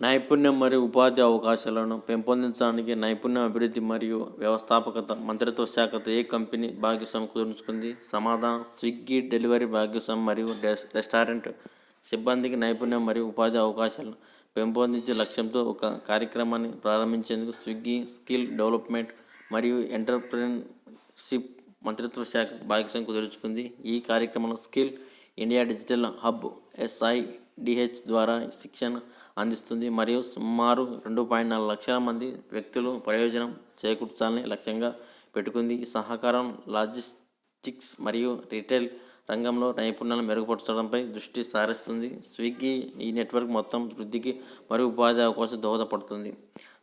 నైపుణ్యం మరియు ఉపాధి అవకాశాలను పెంపొందించడానికి నైపుణ్యం అభివృద్ధి మరియు వ్యవస్థాపకత మంత్రిత్వ శాఖతో ఏ కంపెనీ భాగస్వామి కుదుర్చుకుంది? సమాధానం స్విగ్గీ డెలివరీ భాగస్వామి మరియు రెస్టారెంట్ సిబ్బందికి నైపుణ్యం మరియు ఉపాధి అవకాశాలను పెంపొందించే లక్ష్యంతో ఒక కార్యక్రమాన్ని ప్రారంభించేందుకు స్విగ్గీ స్కిల్ డెవలప్మెంట్ మరియు ఎంటర్ప్రెన్షిప్ మంత్రిత్వ శాఖ భాగస్వామి కుదుర్చుకుంది. ఈ కార్యక్రమంలో skill India digital hub SIDH ద్వారా శిక్షణ అందిస్తుంది మరియు సుమారు రెండు పాయింట్ నాలుగు లక్షల మంది వ్యక్తులు ప్రయోజనం చేకూర్చాలని లక్ష్యంగా పెట్టుకుంది. ఈ సహకారం లాజిస్టిక్స్ మరియు రిటైల్ రంగంలో నైపుణ్యాలను మెరుగుపరచడంపై దృష్టి సారిస్తుంది. స్విగ్గీ ఈ నెట్వర్క్ మొత్తం వృద్ధికి మరియు ఉపాధి అవకాశం దోహదపడుతుంది.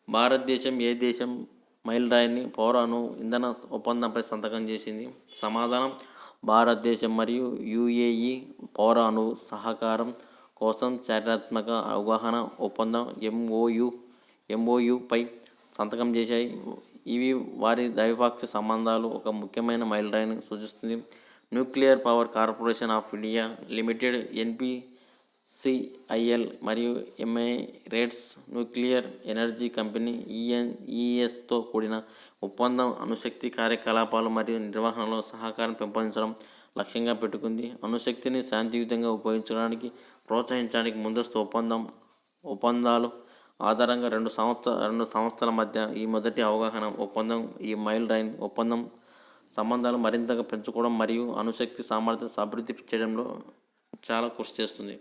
భారతదేశం ఏ దేశం మైల్ రాయిని పౌరాను ఇంధన ఒప్పందంపై సంతకం చేసింది. సమాధానం భారతదేశం మరియు యుఏఈ పౌర అణు సహకారం కోసం చారిత్రాత్మక అవగాహన ఒప్పందం ఎంఓయు ఎంఓయుపై సంతకం చేశాయి. ఇవి వారి ద్వైపాక్షిక సంబంధాలు ఒక ముఖ్యమైన మైలురాయిని సూచిస్తుంది. Nuclear power corporation of India limited NP CIL మరియు Emirates nuclear energy company EN ఈఎస్తో కూడిన ఒప్పందం అణుశక్తి కార్యకలాపాలు మరియు నిర్వహణలో సహకారం పెంపొందించడం లక్ష్యంగా పెట్టుకుంది. అణుశక్తిని శాంతియుతంగా ఉపయోగించడానికి ప్రోత్సహించడానికి ముందస్తు ఒప్పందం ఒప్పందాలు ఆధారంగా రెండు సంవత్సర రెండు సంస్థల మధ్య ఈ మొదటి అవగాహన ఒప్పందం ఈ మైల్ రైన్ ఒప్పందం సంబంధాలు మరింతగా పెంచుకోవడం మరియు అణుశక్తి సామర్థ్యం అభివృద్ధి చేయడంలో చాలా కృషి చేస్తుంది.